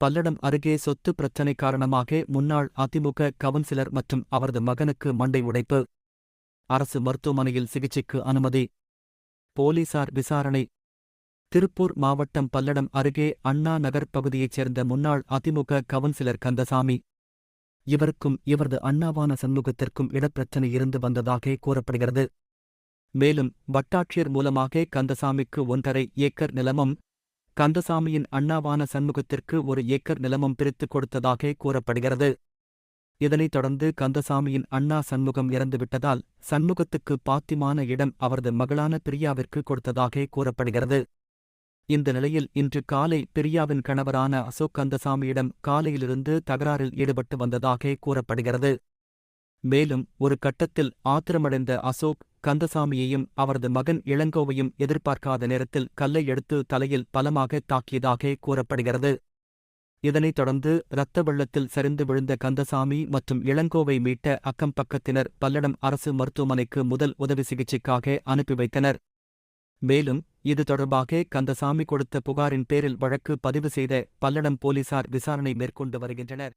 பல்லடம் அருகே சொத்து பிரச்சினை காரணமாக முன்னாள் அதிமுக கவுன்சிலர் மற்றும் அவரது மகனுக்கு மண்டை உடைப்பு. அரசு மருத்துவமனையில் சிகிச்சைக்கு அனுமதி. போலீசார் விசாரணை. திருப்பூர் மாவட்டம் பல்லடம் அருகே அண்ணா நகர் பகுதியைச் சேர்ந்த முன்னாள் அதிமுக கவுன்சிலர் கந்தசாமி. இவருக்கும் இவரது அண்ணாவான சண்முகத்திற்கும் இடப்பிரச்சினை இருந்து வந்ததாக கூறப்படுகிறது. மேலும் வட்டாட்சியர் மூலமாக கந்தசாமிக்கு ஒன்றரை ஏக்கர் நிலமும் கந்தசாமியின் அண்ணாவான சண்முகத்திற்கு ஒரு ஏக்கர் நிலமும் பிரித்துக் கொடுத்ததாக கூறப்படுகிறது. இதனைத் தொடர்ந்து கந்தசாமியின் அண்ணா சண்முகம் இறந்துவிட்டதால் சண்முகத்துக்கு பாத்திமான இடம் அவரது மகளான பிரியாவிற்கு கொடுத்ததாக கூறப்படுகிறது. இந்த நிலையில் இன்று காலை பிரியாவின் கணவரான அசோக் கந்தசாமியிடம் காலையிலிருந்து தகராறில் ஈடுபட்டு வந்ததாக கூறப்படுகிறது. மேலும் ஒரு கட்டத்தில் ஆத்திரமடைந்த அசோக் கந்தசாமியையும் அவரது மகன் இளங்கோவையும் எதிர்பார்க்காத நேரத்தில் கல்லை எடுத்து தலையில் பலமாக தாக்கியதாக கூறப்படுகிறது. இதனைத் தொடர்ந்து இரத்த வெள்ளத்தில் சரிந்து விழுந்த கந்தசாமி மற்றும் இளங்கோவை மீட்ட அக்கம் பக்கத்தினர் பல்லடம் அரசு மருத்துவமனைக்கு முதல் உதவி சிகிச்சைக்காக அனுப்பி வைத்தனர். மேலும் இது தொடர்பாக கந்தசாமி கொடுத்த புகாரின் பேரில் வழக்கு பதிவு செய்த பல்லடம் போலீசார் விசாரணை மேற்கொண்டு வருகின்றனர்.